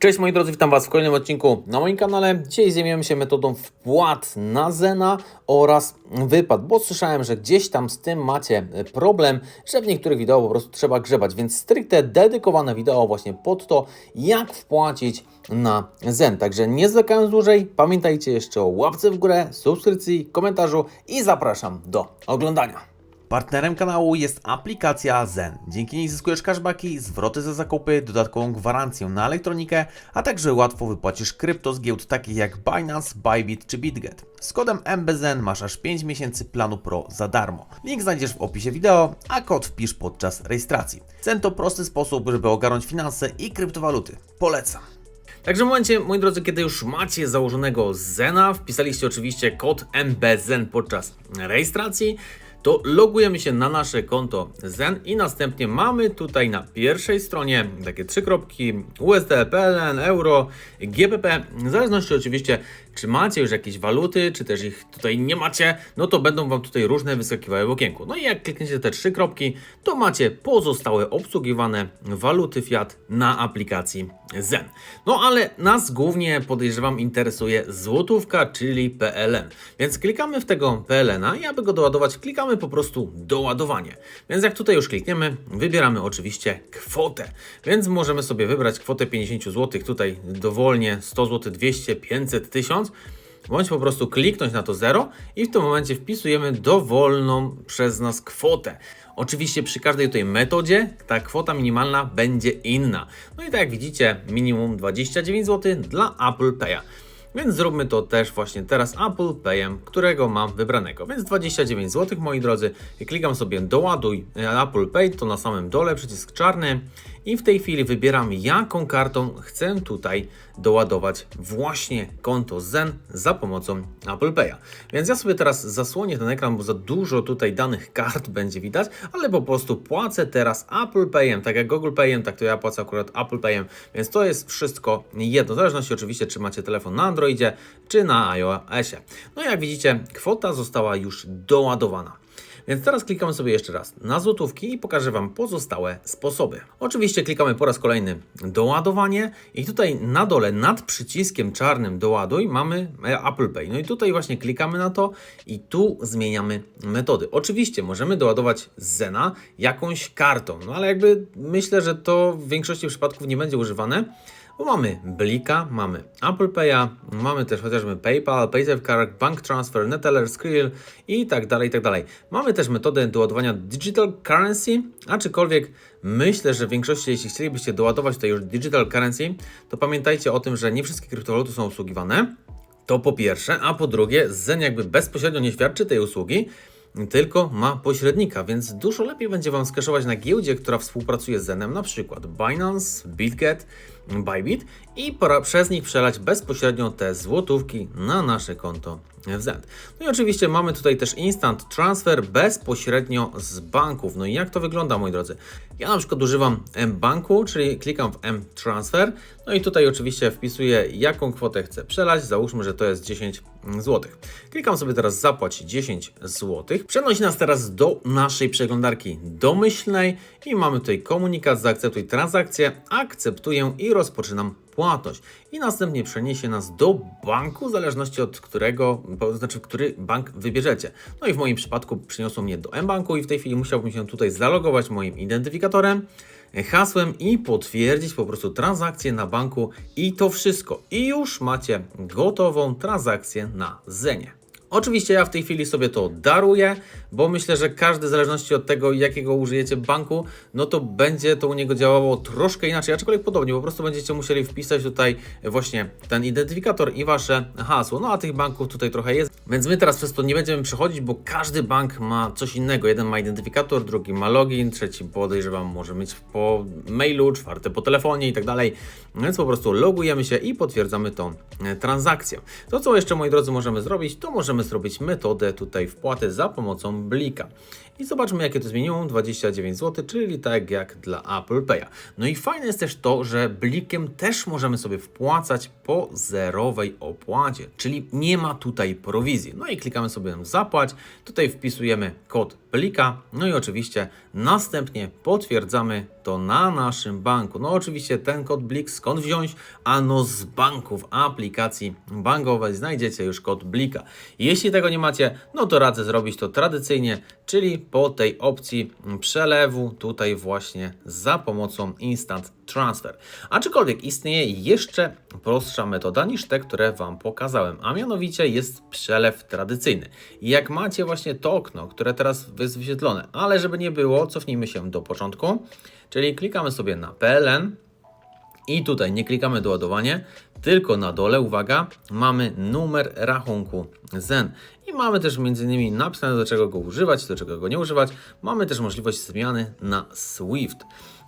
Cześć moi drodzy, witam Was w kolejnym odcinku na moim kanale. Dzisiaj zajmiemy się metodą wpłat na Zena oraz wypad, bo słyszałem, że gdzieś tam z tym macie problem, że w niektórych wideo po prostu trzeba grzebać, więc stricte dedykowane wideo właśnie pod to, jak wpłacić na Zen. Także nie zwlekając dłużej, pamiętajcie jeszcze o łapce w górę, subskrypcji, komentarzu i zapraszam do oglądania. Partnerem kanału jest aplikacja Zen. Dzięki niej zyskujesz cashbacki, zwroty za zakupy, dodatkową gwarancję na elektronikę, a także łatwo wypłacisz krypto z giełd takich jak Binance, Bybit czy BitGet. Z kodem MBZEN masz aż 5 miesięcy planu Pro za darmo. Link znajdziesz w opisie wideo, a kod wpisz podczas rejestracji. Zen to prosty sposób, żeby ogarnąć finanse i kryptowaluty. Polecam. Także w momencie, moi drodzy, kiedy już macie założonego Zena, wpisaliście oczywiście kod MBZEN podczas rejestracji, to logujemy się na nasze konto Zen i następnie mamy tutaj na pierwszej stronie takie trzy kropki USD, PLN, euro, GBP. W zależności oczywiście, czy macie już jakieś waluty, czy też ich tutaj nie macie, no to będą Wam tutaj różne wyskakiwały w okienku. No i jak klikniecie te trzy kropki, to macie pozostałe obsługiwane waluty fiat na aplikacji Zen. No ale nas głównie podejrzewam interesuje złotówka, czyli PLN. Więc klikamy w tego PLN-a i aby go doładować, klikamy po prostu doładowanie. Więc jak tutaj już klikniemy, wybieramy oczywiście kwotę. Więc możemy sobie wybrać kwotę 50 zł, tutaj dowolnie 100 zł, 200, 500, 1000 bądź po prostu kliknąć na to 0 i w tym momencie wpisujemy dowolną przez nas kwotę. Oczywiście przy każdej tutaj metodzie ta kwota minimalna będzie inna. No i tak jak widzicie, minimum 29 zł dla Apple Pay'a. Więc zróbmy to też właśnie teraz Apple Payem, którego mam wybranego. Więc 29 zł, moi drodzy. Klikam sobie doładuj e, Apple Pay, to na samym dole przycisk czarny. I w tej chwili wybieram jaką kartą chcę tutaj doładować właśnie konto Zen za pomocą Apple Pay'a. Więc ja sobie teraz zasłonię ten ekran, bo za dużo tutaj danych kart będzie widać, ale po prostu płacę teraz Apple Payem, tak jak Google Payem, tak to ja płacę akurat Apple Payem, więc to jest wszystko jedno, w zależności oczywiście czy macie telefon na Androidzie, czy na iOSie. No jak widzicie, kwota została już doładowana. Więc teraz klikamy sobie jeszcze raz na złotówki i pokażę Wam pozostałe sposoby. Oczywiście klikamy po raz kolejny doładowanie i tutaj na dole nad przyciskiem czarnym doładuj mamy e, Apple Pay. No i tutaj właśnie klikamy na to i tu zmieniamy metody. Oczywiście możemy doładować z Zena jakąś kartą, no ale jakby myślę, że to w większości przypadków nie będzie używane. Bo mamy Blika, mamy Apple Pay'a, mamy też chociażby PayPal, PaySafeCard, Bank Transfer, Neteller, Skrill i tak dalej, i tak dalej. Mamy też metodę doładowania Digital Currency, aczkolwiek myślę, że w większości, jeśli chcielibyście doładować tutaj już Digital Currency, to pamiętajcie o tym, że nie wszystkie kryptowaluty są obsługiwane. To po pierwsze, a po drugie, Zen jakby bezpośrednio nie świadczy tej usługi, tylko ma pośrednika, więc dużo lepiej będzie Wam skeszować na giełdzie, która współpracuje z Zenem, na przykład Binance, BitGet, Bybit i przez nich przelać bezpośrednio te złotówki na nasze konto w Zen. No i oczywiście mamy tutaj też instant transfer bezpośrednio z banków. No i jak to wygląda, moi drodzy? Ja na przykład używam M-Banku, czyli klikam w M-Transfer, no i tutaj oczywiście wpisuję jaką kwotę chcę przelać, załóżmy, że to jest 10 zł. Klikam sobie teraz zapłać 10 zł. Przenosi nas teraz do naszej przeglądarki domyślnej i mamy tutaj komunikat, zaakceptuj transakcję, akceptuję i rozpoczynam płatność. I następnie przeniesie nas do banku, w zależności od którego, to znaczy który bank wybierzecie. No i w moim przypadku przyniosło mnie do M-Banku i w tej chwili musiałbym się tutaj zalogować moim identyfikatorem hasłem i potwierdzić po prostu transakcję na banku i to wszystko. I już macie gotową transakcję na Zenie. Oczywiście ja w tej chwili sobie to daruję, bo myślę, że każdy w zależności od tego, jakiego użyjecie banku, no to będzie to u niego działało troszkę inaczej, aczkolwiek podobnie, po prostu będziecie musieli wpisać tutaj właśnie ten identyfikator i wasze hasło. No a tych banków tutaj trochę jest, więc my teraz przez to nie będziemy przechodzić, bo każdy bank ma coś innego. Jeden ma identyfikator, drugi ma login, trzeci podejrzewam może mieć po mailu, czwarty po telefonie i tak dalej. Więc po prostu logujemy się i potwierdzamy tą e, transakcję. To co jeszcze moi drodzy możemy zrobić, to możemy zrobić metodę tutaj wpłaty za pomocą Blika. I zobaczmy jakie to zmieniło, 29 zł, czyli tak jak dla Apple Pay'a. No i fajne jest też to, że Blikiem też możemy sobie wpłacać po zerowej opłacie, czyli nie ma tutaj prowizji. No i klikamy sobie zapłać, tutaj wpisujemy kod Blika, no i oczywiście następnie potwierdzamy to na naszym banku. No oczywiście ten kod BLIK skąd wziąć? Ano z banków, aplikacji bankowej znajdziecie już kod BLIKa. Jeśli tego nie macie, no to radzę zrobić to tradycyjnie, czyli po tej opcji przelewu tutaj właśnie za pomocą Instant Transfer. Aczkolwiek istnieje jeszcze prostsza metoda niż te, które Wam pokazałem, a mianowicie jest przelew tradycyjny. Jak macie właśnie to okno, które teraz jest wyświetlone, ale żeby nie było, cofnijmy się do początku, czyli klikamy sobie na PLN, i tutaj nie klikamy doładowanie, tylko na dole, uwaga, mamy numer rachunku ZEN. I mamy też innymi napisane do czego go używać, do czego go nie używać. Mamy też możliwość zmiany na SWIFT.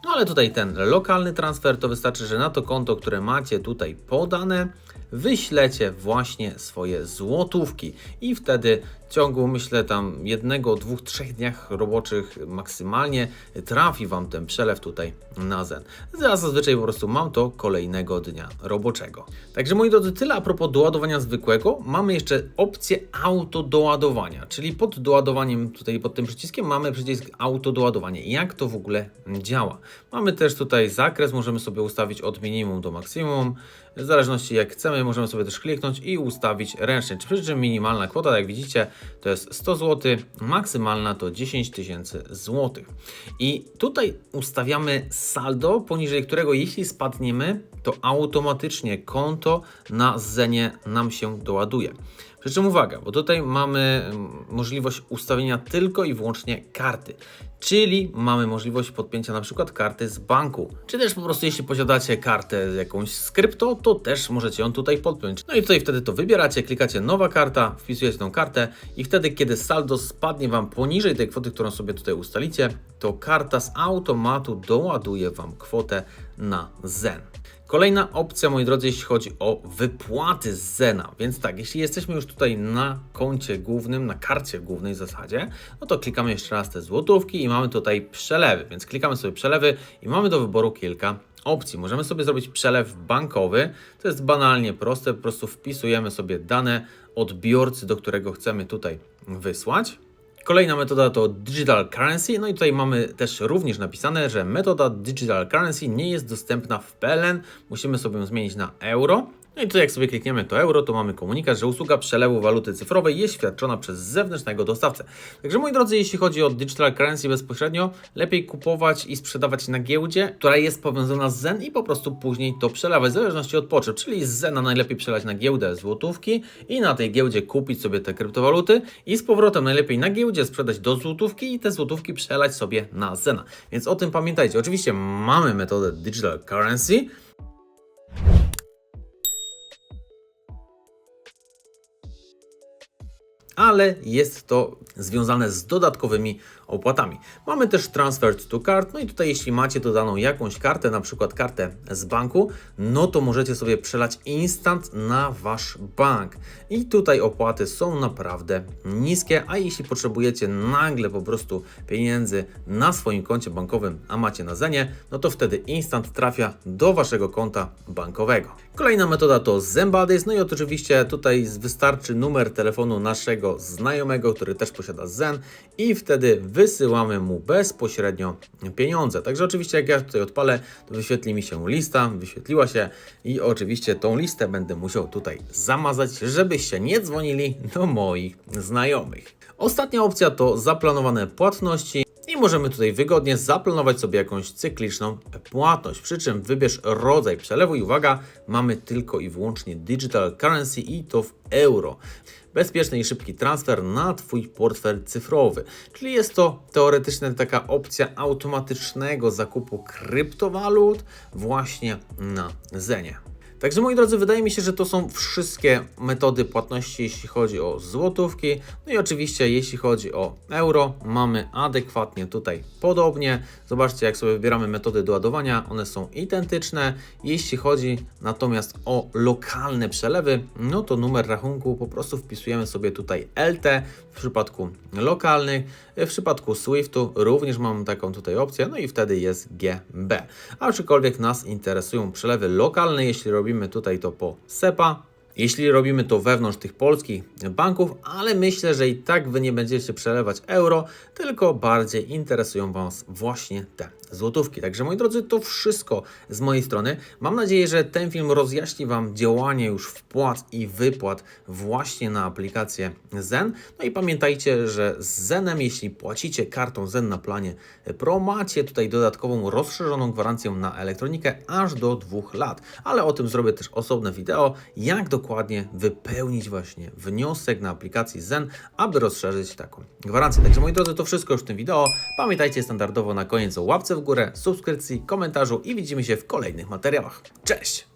No ale tutaj ten lokalny transfer to wystarczy, że na to konto, które macie tutaj podane, wyślecie właśnie swoje złotówki i wtedy w ciągu, myślę, tam jednego, dwóch, trzech dniach roboczych maksymalnie trafi Wam ten przelew tutaj na Zen. Ja zazwyczaj po prostu mam to kolejnego dnia roboczego. Także moi drodzy, tyle a propos doładowania zwykłego. Mamy jeszcze opcję autodoładowania, czyli pod doładowaniem tutaj pod tym przyciskiem mamy przycisk autodoładowanie. Jak to w ogóle działa? Mamy też tutaj zakres, możemy sobie ustawić od minimum do maksimum. W zależności jak chcemy, możemy sobie też kliknąć i ustawić ręcznie. Przy czym minimalna kwota, jak widzicie, to jest 100 zł, maksymalna to 10 tysięcy złotych. I tutaj ustawiamy saldo, poniżej którego jeśli spadniemy, to automatycznie konto na Zenie nam się doładuje. Przy czym uwaga, bo tutaj mamy mm, możliwość ustawienia tylko i wyłącznie karty. Czyli mamy możliwość podpięcia na przykład karty z banku. Czy też po prostu jeśli posiadacie kartę jakąś z krypto, to też możecie ją tutaj podpiąć. No i tutaj wtedy to wybieracie, klikacie nowa karta, wpisujecie tą kartę i wtedy kiedy saldo spadnie Wam poniżej tej kwoty, którą sobie tutaj ustalicie, to karta z automatu doładuje Wam kwotę na Zen. Kolejna opcja, moi drodzy, jeśli chodzi o wypłaty z Zena. Więc tak, jeśli jesteśmy już tutaj na koncie głównym, na karcie głównej w zasadzie, no to klikamy jeszcze raz te złotówki i mamy tutaj przelewy. Więc klikamy sobie przelewy i mamy do wyboru kilka opcji. Możemy sobie zrobić przelew bankowy. To jest banalnie proste, po prostu wpisujemy sobie dane odbiorcy, do którego chcemy tutaj wysłać. Kolejna metoda to Digital Currency. No i tutaj mamy też również napisane, że metoda Digital Currency nie jest dostępna w PLN. Musimy sobie ją zmienić na euro. No i tutaj jak sobie klikniemy to euro, to mamy komunikat, że usługa przelewu waluty cyfrowej jest świadczona przez zewnętrznego dostawcę. Także moi drodzy, jeśli chodzi o digital currency bezpośrednio, lepiej kupować i sprzedawać na giełdzie, która jest powiązana z Zen i po prostu później to przelewać w zależności od potrzeb. Czyli z Zena najlepiej przelać na giełdę złotówki i na tej giełdzie kupić sobie te kryptowaluty i z powrotem najlepiej na giełdzie sprzedać do złotówki i te złotówki przelać sobie na Zena. Więc o tym pamiętajcie. Oczywiście mamy metodę digital currency, ale jest to związane z dodatkowymi opłatami. Mamy też transfer to card, no i tutaj jeśli macie dodaną jakąś kartę, na przykład kartę z banku, no to możecie sobie przelać instant na wasz bank. I tutaj opłaty są naprawdę niskie, a jeśli potrzebujecie nagle po prostu pieniędzy na swoim koncie bankowym, a macie na Zenie, no to wtedy instant trafia do waszego konta bankowego. Kolejna metoda to Zembadys, no i oczywiście tutaj wystarczy numer telefonu naszego znajomego, który też posiada Zen i wtedy wysyłamy mu bezpośrednio pieniądze. Także oczywiście jak ja tutaj odpalę, to wyświetli mi się lista, wyświetliła się i oczywiście tą listę będę musiał tutaj zamazać, żebyście nie dzwonili do moich znajomych. Ostatnia opcja to zaplanowane płatności. I możemy tutaj wygodnie zaplanować sobie jakąś cykliczną płatność. Przy czym wybierz rodzaj przelewu i uwaga, mamy tylko i wyłącznie digital currency i to w euro bezpieczny i szybki transfer na Twój portfel cyfrowy. Czyli jest to teoretycznie taka opcja automatycznego zakupu kryptowalut właśnie na Zenie. Także moi drodzy, wydaje mi się, że to są wszystkie metody płatności, jeśli chodzi o złotówki. No i oczywiście, jeśli chodzi o euro, mamy adekwatnie tutaj podobnie. Zobaczcie, jak sobie wybieramy metody doładowania, one są identyczne. Jeśli chodzi natomiast o lokalne przelewy, no to numer rachunku po prostu wpisujemy sobie tutaj LT w przypadku lokalnych. W przypadku Swiftu również mamy taką tutaj opcję, no i wtedy jest GB. A nas interesują przelewy lokalne, jeśli robimy tutaj to po SEPA, jeśli robimy to wewnątrz tych polskich banków, ale myślę, że i tak Wy nie będziecie przelewać euro, tylko bardziej interesują Was właśnie te złotówki. Także moi drodzy, to wszystko z mojej strony. Mam nadzieję, że ten film rozjaśni Wam działanie już wpłat i wypłat właśnie na aplikację Zen. No i pamiętajcie, że z Zenem, jeśli płacicie kartą Zen na planie Pro, macie tutaj dodatkową rozszerzoną gwarancję na elektronikę aż do dwóch lat. Ale o tym zrobię też osobne wideo, jak dokładnie wypełnić właśnie wniosek na aplikacji Zen, aby rozszerzyć taką gwarancję. Także moi drodzy, to wszystko już w tym wideo. Pamiętajcie standardowo na koniec o łapce w górę, subskrypcji, komentarzu i widzimy się w kolejnych materiałach. Cześć!